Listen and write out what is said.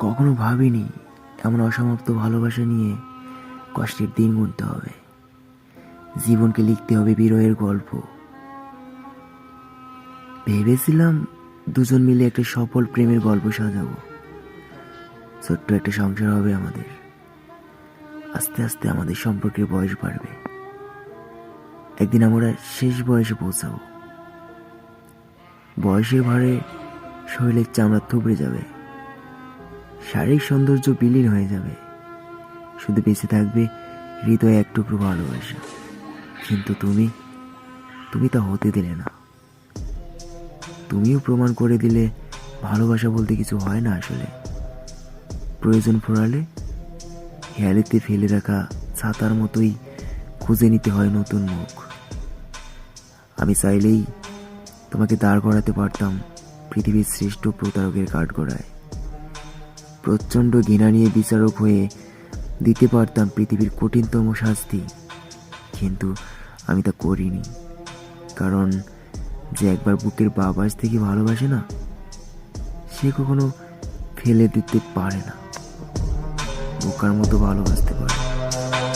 কখনো ভাবিনি এমন অসমাপ্ত ভালোবাসা নিয়ে কষ্টের দিন গুনতে হবে। জীবনকে লিখতে হবে বিরহের গল্প। ভেবেছিলাম দুজন মিলে একটা সফল প্রেমের গল্প সাজাবো। ছোট্ট একটা সংসার হবে আমাদের। আস্তে আস্তে আমাদের সম্পর্কের বয়স বাড়বে। একদিন আমরা শেষ বয়সে পৌঁছাবো। বয়সের ভারে শরীরের চামড়া থুবড়ে যাবে। শারীরিক সৌন্দর্য বিলীন হয়ে যাবে। শুধু বেঁচে থাকবে হৃদয়ে এক টুকরো ভালোবাসা। কিন্তু তুমি তুমি তা হতে দিলে না। তুমিও প্রমাণ করে দিলে ভালোবাসা বলতে কিছু হয় না আসলে। প্রয়োজন পড়ালে হেয়ালিতে ফেলে রাখা ছাতার মতোই খুঁজে নিতে হয় নতুন মুখ। আমি চাইলেই তোমাকে দাঁড় করাতে পারতাম পৃথিবীর শ্রেষ্ঠ প্রতারকের কাঠগড়ায়। প্রচণ্ড ঘৃণা নিয়ে বিচারক হয়ে দিতে পারতাম পৃথিবীর কঠিনতম শাস্তি। কিন্তু আমি তা করিনি। কারণ যে একবার বুকের বাবাস থেকে ভালোবাসে না, সে কখনো ফেলে দিতে পারে না। বোকার মতো ভালোবাসতে পারে ভালোবাসতে পারে।